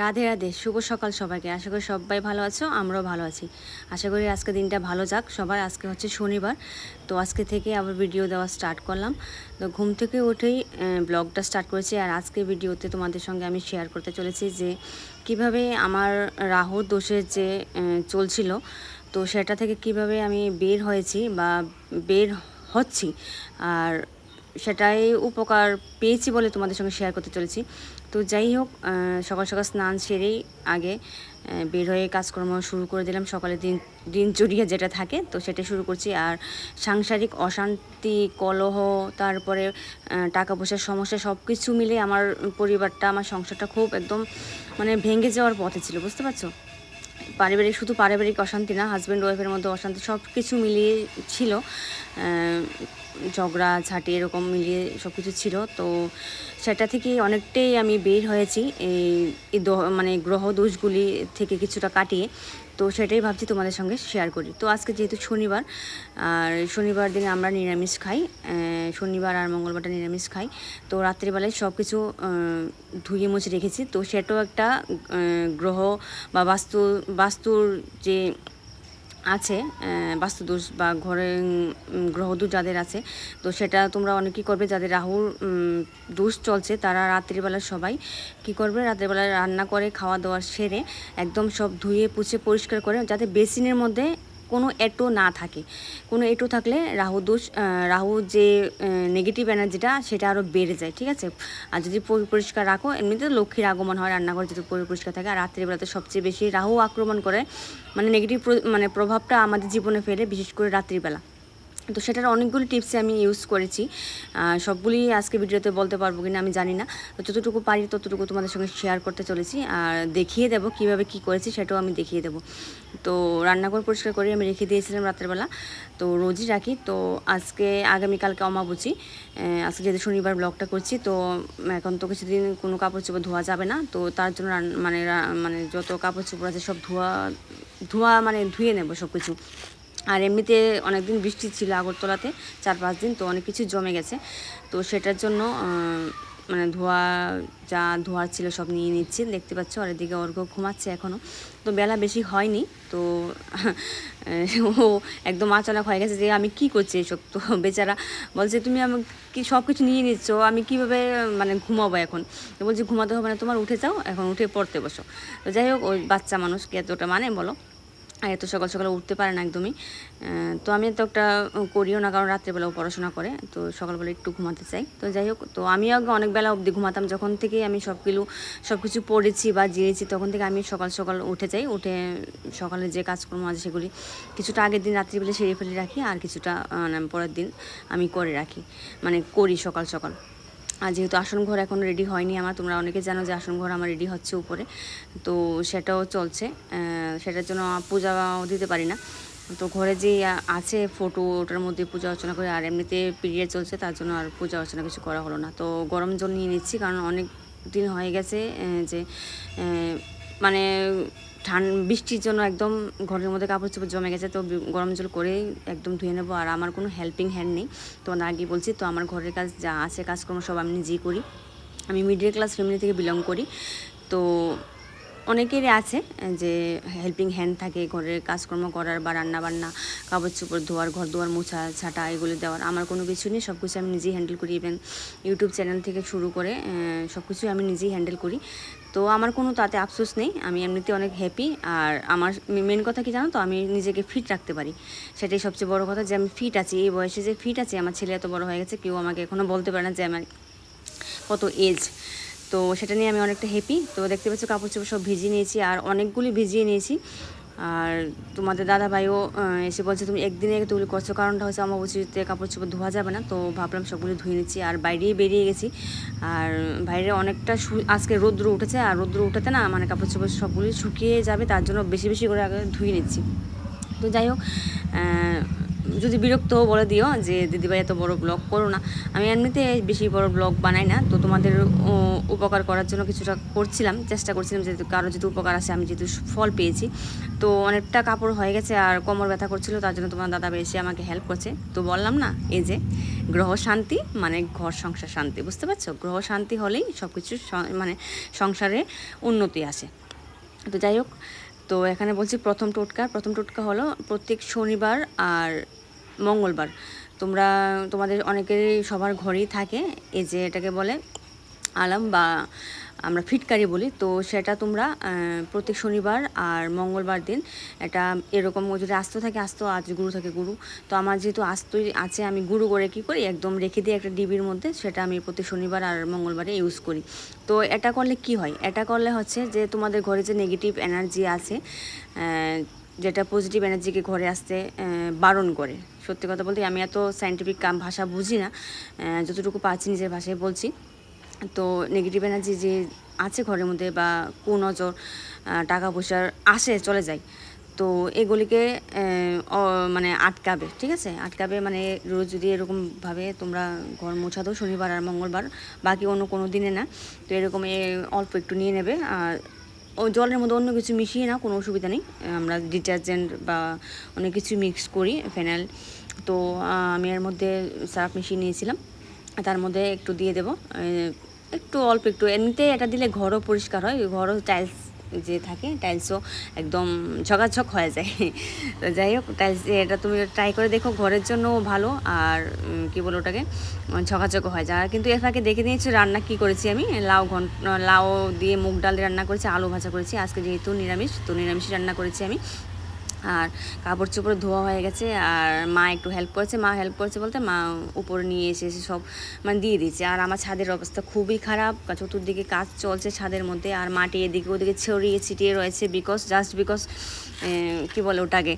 রাধে রাধে। শুভ সকাল সবাইকে। আশা করি সবাই ভালো আছো, আমরাও ভালো আছি। আশা করি আজকে দিনটা ভালো যাক সবার। আজকে হচ্ছে শনিবার, তো আজকে থেকে আবার ভিডিও দেওয়া স্টার্ট করলাম। তো ঘুম থেকে উঠেই ব্লগটা স্টার্ট করেছি। আর আজকে ভিডিওতে তোমাদের সঙ্গে আমি শেয়ার করতে চলেছি যে, কীভাবে আমার রাহু দোষের যে চলছিল, তো সেটা থেকে কীভাবে আমি বের হয়েছি বা বের হচ্ছি। আর সেটাই উপকার পেয়েছি বলে তোমাদের সঙ্গে শেয়ার করতে চলেছি। তো যাই হোক সকাল সকাল স্নান সেরেই আগে বের হয়ে কাজকর্ম শুরু করে দিলাম। সকালে দিন দিনচর্যা যেটা থাকে, তো সেটা শুরু করছি। আর সাংসারিক অশান্তি, কলহ, তারপরে টাকা পয়সার সমস্যা সব কিছু মিলে আমার পরিবারটা, আমার সংসারটা খুব একদম মানে ভেঙে যাওয়ার পথে ছিল, বুঝতে পারছ? পারিবারিক, শুধু পারিবারিক অশান্তি না হাজব্যান্ড ওয়াইফের মধ্যে অশান্তি সব কিছু মিলিয়ে ছিল। ঝগড়া, ঝাঁটি এরকম মিলিয়ে সব কিছু ছিল। তো সেটা থেকে অনেকটাই আমি বের হয়েছি এই মানে গ্রহ দোষগুলি থেকে কিছুটা কাটিয়ে। তো সেটাই ভাবছি তোমাদের সঙ্গে শেয়ার করি। তো আজকে যেহেতু শনিবার, আর শনিবার দিনে আমরা নিরামিষ খাই শনিবার আর মঙ্গলবারটা নিরামিষ খাই। তো রাত্রিবেলায় সব কিছু ধুয়ে মুছে রেখেছি। তো সেটাও একটা গ্রহ বা বাস্তু, বাস্তুর যে আছে বাস্তুদোষ বা ঘরে গ্রহদোষ যাদের আছে, তো সেটা তোমরা অনেকেই করবে, যাদের রাহুর দোষ চলছে, তারা রাত্রিবেলা সবাই কি করবে, রাত্রিবেলা রান্না করে, খাওয়া দাওয়া সেরে একদম সব ধুয়ে, পুছে, পরিষ্কার করে, যাতে বেসিনের মধ্যে কোনো এটো না থাকে। কোনো এটো থাকলে রাহু দোষ রাহু যে নেগেটিভ এনার্জিটা সেটা আরও বেড়ে যায়, ঠিক আছে? আর যদি পরি- পরিষ্কার রাখো, এমনিতে লক্ষ্মীর আগমন হয় রান্নাঘর যদি পরি- পরিষ্কার থাকে, আর রাত্রিবেলাতে সবচেয়ে বেশি রাহু আক্রমণ করে মানে নেগেটিভ মানে প্রভাবটা আমাদের জীবনে ফেলে, বিশেষ করে রাত্রিবেলা। তো সেটার অনেকগুলো টিপসে আমি ইউজ করেছি। সবগুলি আজকে ভিডিওতে বলতে পারব কিনা আমি জানি না। তো যতটুকু পারি ততটুকু তোমাদের সঙ্গে শেয়ার করতে চলেছি। আর দেখিয়ে দেবো কীভাবে কি করেছি সেটাও আমি দেখিয়ে দেবো। তো রান্নাঘর পরিষ্কার করে আমি রেখে দিয়েছিলাম রাত্রেবেলা। তো রোজই রাখি। তো আজকে আগামীকালকে অমাবুচি। আজকে যেহেতু শনিবার ব্লগটা করছি, তো এখন তো কিছুদিন কোনো কাপড় চোপড় ধোয়া যাবে না। তো তার জন্য মানে মানে যত কাপড় চোপড় আছে সব ধোয়া ধোয়া মানে ধুয়ে নেব সব কিছু আর এমনিতে অনেক দিন বৃষ্টি ছিল আগরতলাতে, চার পাঁচ দিন, তো অনেক কিছু জমে গেছে। তো সেটার জন্য মানে ধোয়া, যা ধোয়ার ছিল সব নিয়ে নিচ্ছি। দেখতে পাচ্ছ, আর এদিকে অর্ঘ ঘুমাচ্ছে এখনও তো বেলা বেশি হয়নি, তো ও একদম আচানক হয়ে গেছে যে আমি কি করছি এসব? তো বেচারা বলছে, তুমি আমাকে কি সব কিছু নিয়ে নিচ্ছ? আমি কীভাবে মানে ঘুমাবো এখন? তো বলছি, ঘুমাতে হবে না, তোমার উঠে যাও, এখন উঠে পড়তে বসো। তো যাই হোক, ওই বাচ্চা মানুষ কে এতটা মানে বলো এত সকাল সকালে উঠতে পারে না একদমই। তো আমি তো একটা করিও না কারণ রাত্রেবেলাও পড়াশোনা করে তো সকালবেলা একটু ঘুমাতে চাই। তো যাই হোক তো আমিও আগে অনেক বেলা অবধি ঘুমাতাম। যখন থেকে আমি সবগুলো সব কিছু পড়েছি বা জিয়েছি তখন থেকে আমি সকাল সকাল উঠে যাই। উঠে সকালে যে কাজকর্ম আছে সেগুলি কিছুটা আগের দিন রাত্রিবেলা সেরে ফেলে রাখি আর কিছুটা আহ, পরের দিন আমি করে রাখি। মানে করি সকাল সকাল। আর যেহেতু আসন ঘর এখন রেডি হয়নি আমার, তোমরা অনেকে জানো যে আসন ঘর আমার রেডি হচ্ছে উপরে। তো সেটাও চলছে সেটার জন্য পূজাও দিতে পারি না। তো ঘরে যে আছে ফটো ওটার মধ্যে পূজা অর্চনা করে, আর এমনিতে পিরিয়ড চলছে, তার জন্য আর পূজা অর্চনা কিছু করা হলো না। তো গরম জল নিয়ে নিচ্ছি, কারণ অনেক দিন হয়ে গেছে যে মানে ঠান, বৃষ্টির জন্য একদম ঘরের মধ্যে কাপড় চোপড় জমে গেছে, তো গরম জল করে একদম ধুয়ে নেব। আর আমার কোনো হেল্পিং হ্যান্ড নেই। তো না আগে বলছি, তো আমার ঘরের কাজ যা আছে, কাজকর্ম সব আমি নিজেই করি। আমি মিডল ক্লাস ফ্যামিলি থেকে বিলং করি। তো অনেকেরই আছে, যে হেল্পিং হ্যান্ড থাকে ঘরের কাজকর্ম করার বা রান্না বান্না কাপড় চোপড় ধোয়ার, ঘর দুয়ার মোছা, ছাটা এগুলো দেওয়ার। আমার কোনো কিছু নেই, সব কিছু আমি নিজেই হ্যান্ডেল করি। ইভেন ইউটিউব চ্যানেল থেকে শুরু করে সব কিছুই আমি নিজেই হ্যান্ডেল করি। তো আমার কোনো তাতে আফসোস নেই, আমি এমনিতে অনেক হ্যাপি আর আমার মেন কথা কি জানো তো, আমি নিজেকে ফিট রাখতে পারি। সেটাই সবচেয়ে বড় কথা যে আমি ফিট আছি, এই বয়সে যে ফিট আছে, আমার ছেলে এত বড় হয়ে গেছে, কেউ আমাকে এখনও বলতে পারে না যে আমার কত এজ তো সেটা নিয়ে আমি অনেকটা হ্যাপি তো দেখতে পাচ্ছি কাপড় চোপড় সব ভিজিয়ে নিয়েছি, আর অনেকগুলি ভিজিয়ে নিয়েছি। আর তোমাদের দাদা ভাইও এসে বলছে তুমি একদিনে তুলি করছ। কারণটা হচ্ছে আমার উচিত কাপড় চোপড় ধোয়া যাবে না, তো ভাবলাম সবগুলো ধুয়ে নিচ্ছি। আর বাইরেই বেরিয়ে গেছি। আর বাইরে অনেকটা আজকে রৌদ্র উঠেছে, আর রৌদ্র উঠেতে না মানে কাপড় চোপড় সবগুলি শুকিয়ে যাবে, তার জন্য বেশি বেশি করে আগে ধুয়ে নিচ্ছি। তো যাই হোক যদি বিরক্ত বলে দিও যে, দিদিভাই, এত বড় ব্লগ করো না। আমি এমনিতে বেশি বড় ব্লগ বানাই না, তো তোমাদের উপকার করার জন্য কিছুটা করছিলাম, চেষ্টা করছিলাম, যেহেতু কারও যদি উপকার আছে, আমি যেহেতু ফল পেয়েছি। তো অনেকটা কাপড় হয়ে গেছে আর কোমর ব্যথা করছিল, তার জন্য তোমার দাদা এসে আমাকে হেল্প করছে। তো বললাম না, এই যে, গ্রহ শান্তি মানে ঘর সংসার শান্তি, বুঝতে পারছ? গ্রহ শান্তি হলেই সব কিছু মানে সংসারে উন্নতি আসে। তো যাই হোক, তো এখানে বলছি প্রথম টোটকা প্রথম টোটকা হলো প্রত্যেক শনিবার আর মঙ্গলবার। তোমরা, তোমাদের অনেকেরই সবার ঘরেই থাকে এই যে এটাকে বলে আলাম বা আমরা ফিটকারি বলি। তো সেটা তোমরা প্রত্যেক শনিবার আর মঙ্গলবার দিন এটা এরকম যদি আস্ত থাকে, আস্ত আজ গুরু থাকে গুরু। তো আমার যেহেতু আস্তই আছে, আমি গুরু করে কি করি? একদম রেখে দিই একটা ডিবির মধ্যে সেটা আমি প্রতি শনিবার আর মঙ্গলবারে ইউজ করি। তো এটা করলে কি হয়? এটা করলে হচ্ছে যে তোমাদের ঘরে যে নেগেটিভ এনার্জি আছে যেটা পজিটিভ এনার্জিকে ঘরে আসতে বারণ করে। সত্যি কথা বলতে আমি এত সাইন্টিফিক ভাষা বুঝি না যতটুকু পাচ্ছি নিজের ভাষায় বলছি। তো নেগেটিভ এনার্জি যে আছে ঘরের মধ্যে বা কুনজর টাকা পয়সার আসে, চলে যায়। তো এগুলিকে মানে আটকাবে, ঠিক আছে? আটকাবে মানে রোজ যদি এরকমভাবে তোমরা ঘর মোছা দাও, শনিবার আর মঙ্গলবার, বাকি অন্য কোনো দিনে না। তো এরকম অল্প একটু নিয়ে নেবে, আর জলের মধ্যে অন্য কিছু মিশিয়ে না কোনো অসুবিধা নেই। আমরা ডিটারজেন্ট বা অনেক কিছু মিক্স করি, ফেনাইল। তো আমি এর মধ্যে সার্ফ মিশিয়ে নিয়েছিলাম। তার মধ্যে একটু দিয়ে দেবো। একটু অল্প একটু। এমনিতে এটা দিলে ঘরও পরিষ্কার হয়, ঘরও টাইলস যে থাকে টাইলসও একদম ঝকাঝক হয়ে যায়। যাই হোক টাইলস এটা তুমি ট্রাই করে দেখো, ঘরের জন্য ভালো আর কি বলো ওটাকে ঝকাঝক হয়ে যায়। আর কিন্তু এর ফাঁকে দেখে নিয়েছি রান্না কি করেছি আমি? লাউ ঘন, লাউ দিয়ে মুগ ডাল রান্না করেছি, আলু ভাজা করেছি। আজকে যেহেতু নিরামিষ, তো নিরামিষ রান্না করেছি আমি। আর কাপড় চোপড় ধোয়া হয়ে গেছে আর মা একটু হেল্প করেছে। মা হেল্প করেছে বলতে মা উপরে নিয়ে এসে এসে সব মানে দিয়ে দিয়েছে। আর আমার ছাদের অবস্থা খুবই খারাপ। চতুর্দিকে কাজ চলছে ছাদের মধ্যে আর মাটি এদিকে ওদিকে ছড়িয়ে ছিটিয়ে রয়েছে বিকজ জাস্ট বিকজ কি বলে ওটাকে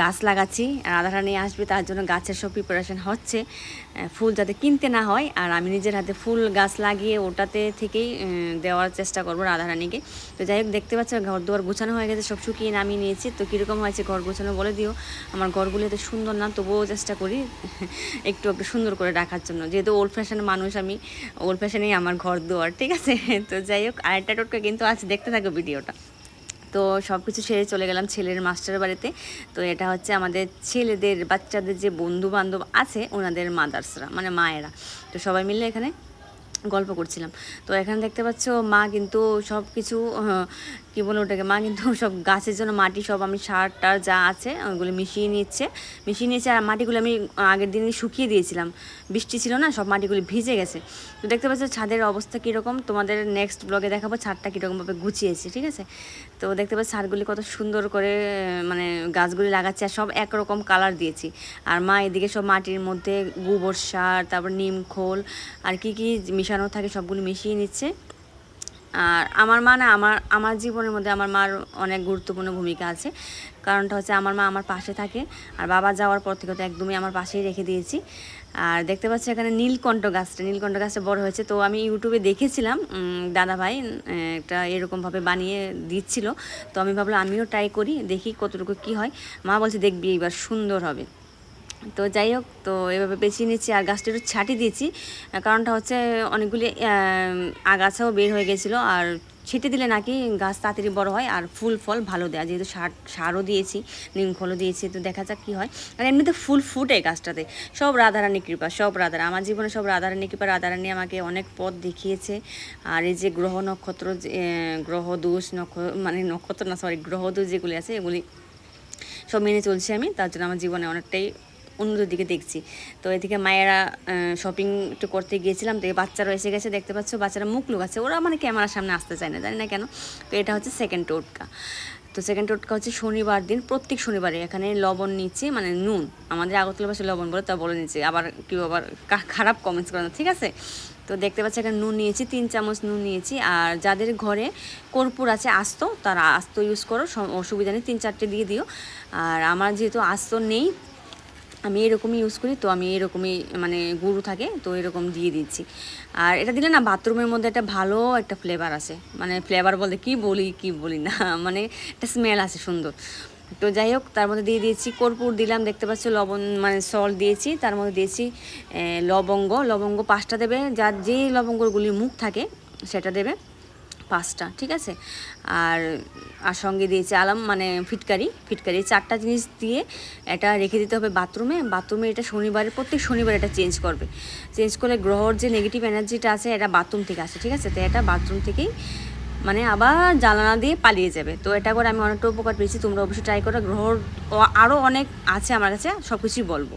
গাছ লাগাচ্ছি। আর আধারা নিয়ে আসবে, তার জন্য গাছের সব প্রিপারেশন হচ্ছে। ফুল যাতে কিনতে না হয়, আর আমি নিজের হাতে ফুল গাছ লাগিয়ে ওটাতে থেকেই দেওয়ার চেষ্টা করব রাধারানীকে। তো যাই হোক, দেখতে পাচ্ছ ঘর দুয়ার গোছানো হয়ে গেছে, সব শুকিয়ে নামিয়ে নিয়েছি। তো কীরকম হয়েছে, ঘর গোছানো বলে দিও। আমার ঘরগুলো এত সুন্দর না, তবুও চেষ্টা করি একটু একটু সুন্দর করে রাখার জন্য। যেহেতু ওল্ড ফ্যাশন মানুষ, আমি ওল্ড ফ্যাশনেই আমার ঘর দুয়ার, ঠিক আছে? তো যাই হোক, আরেকটা টোটকা কিন্তু আছে, দেখতে থাকো ভিডিওটা। তো সব কিছু সেরে চলে গেলাম ছেলের মাস্টার বাড়িতে। তো এটা হচ্ছে আমাদের ছেলেদের, বাচ্চাদের যে বন্ধু বান্ধব আছে, ওনাদের মাদার্সরা মানে মায়েরা। তো সবাই মিলে এখানে গল্প করছিলাম। তো এখানে দেখতে পাচ্ছ, মা কিন্তু সব কিছু কি বলে ওটাকে, মা কিন্তু সব গাছের জন্য মাটি সব আমি সার টার যা আছে ওগুলো মিশিয়ে নিচ্ছে। মিশিয়ে নিয়েছে আর মাটিগুলো আমি আগের দিনই শুকিয়ে দিয়েছিলাম। বৃষ্টি ছিল না, সব মাটিগুলো ভিজে গেছে। তো দেখতে পাচ্ছ ছাদের অবস্থা কীরকম, তোমাদের নেক্সট ব্লগে দেখাবো ছাদটা কীরকমভাবে গুছিয়েছি, ঠিক আছে? তো দেখতে পাচ্ছ ছাদগুলি কত সুন্দর করে মানে গাছগুলি লাগাচ্ছে আর সব একরকম কালার দিয়েছি। আর মা এদিকে সব মাটির মধ্যে গোবর সার, তারপর নিম খোল, আর কি কি মিশানো থাকে সবগুলো মিশিয়ে নিচ্ছে। আর আমার মা না আমার আমার জীবনের মধ্যে আমার মার অনেক গুরুত্বপূর্ণ ভূমিকা আছে। কারণটা হচ্ছে আমার মা আমার পাশে থাকে আর বাবা যাওয়ার পর থেকে তো একদমই আমার পাশেই রেখে দিয়েছি। আর দেখতে পাচ্ছি এখানে নীলকণ্ঠ গাছটা নীলকণ্ঠ গাছটা বড় হয়েছে। তো আমি ইউটিউবে দেখেছিলাম উম, দাদা ভাই একটা এরকমভাবে বানিয়ে দিচ্ছিল। তো আমি ভাবলাম আমিও ট্রাই করি দেখি কতটুকু কী হয়। মা বলছে দেখবি এইবার সুন্দর হবে। তো যাই হোক তো এভাবে বেছে নিচ্ছি আর গাছটা একটু ছাটি দিয়েছি। কারণটা হচ্ছে অনেকগুলি আগাছাও বের হয়ে গেছিল আর ছিটে দিলে নাকি গাছ তাড়াতাড়ি বড় হয় আর ফুল ফল ভালো দেয়। যেহেতু সার সারও দিয়েছি নিম খোলও দিয়েছি তো দেখা যাক কী হয়। আর এমনিতে ফুল ফুটে গাছটাতে। সব রাধারানী কৃপা সব রাধারা আমার জীবনে সব রাধারানী কৃপা রাধারানী আমাকে অনেক পথ দেখিয়েছে। আর এই যে গ্রহ নক্ষত্র যে, গ্রহ দোষ নক্ষ মানে নক্ষত্র না সরি গ্রহ দোষ যেগুলি আছে এগুলি সব মেনে চলছি আমি। তার জন্য আমার জীবনে অনেকটাই উন্নতির দিকে দেখছি। তো এদিকে মায়েরা শপিং একটু করতে গিয়েছিলাম তো বাচ্চারা এসে গেছে, দেখতে পাচ্ছ বাচ্চারা মুখ লুকাচ্ছে। ওরা মানে ক্যামেরার সামনে আসতে চায় না, জানি না কেন। তো এটা হচ্ছে সেকেন্ড টোটকা। তো সেকেন্ড টোটকা হচ্ছে শনিবার দিন, প্রত্যেক শনিবারে এখানে লবণ নিচ্ছি মানে নুন। আমাদের আগরতলা পাশে লবণ বলে তা বলে নিচ্ছি, আবার কেউ আবার খারাপ কমেন্টস করে না, ঠিক আছে? তো দেখতে পাচ্ছি এখানে নুন নিয়েছি, তিন চামচ নুন নিয়েছি, আর যাদের ঘরে কর্পূর আছে আস্ত, তারা আস্ত ইউজ করো অসুবিধা নেই, তিন চারটে দিয়ে দিও। আর আমার যেহেতু আস্ত নেই আমি এরকমই ইউজ করি, তো আমি এরকমই মানে গুঁড়ো থাকে, তো এরকম দিয়ে দিচ্ছি। আর এটা দিলে না বাথরুমের মধ্যে একটা ভালো একটা ফ্লেভার আসে। মানে ফ্লেভার বলতে কি বলি কি বলি না মানে একটা স্মেল আছে সুন্দর। তো যাই হোক, তার মধ্যে দিয়ে দিয়েছি কর্পূর, দিলাম, দেখতে পাচ্ছ লবণ মানে সল্ট দিয়েছি, তার মধ্যে দিয়েছি লবঙ্গ। লবঙ্গ পাঁচটা দেবে, যার যে লবঙ্গগুলির মুখ থাকে, সেটা দেবে পাঁচটা, ঠিক আছে? আর আর সঙ্গে দিয়েছি আলাম মানে ফিটকারি ফিটকারি চারটা জিনিস দিয়ে এটা রেখে দিতে হবে বাথরুমে। বাথরুমে এটা শনিবারে প্রত্যেক শনিবার এটা চেঞ্জ করবে। চেঞ্জ করলে গ্রহর যে নেগেটিভ এনার্জিটা আছে, এটা বাথরুম থেকে আসে, ঠিক আছে? তো এটা বাথরুম থেকেই মানে আবার জ্বালানা দিয়ে পালিয়ে যাবে। তো এটা করে আমি অনেকটা উপকার পেয়েছি। তোমরা অবশ্যই ট্রাই করো। গ্রহর আরও অনেক আছে আমার কাছে সব কিছুই বলব।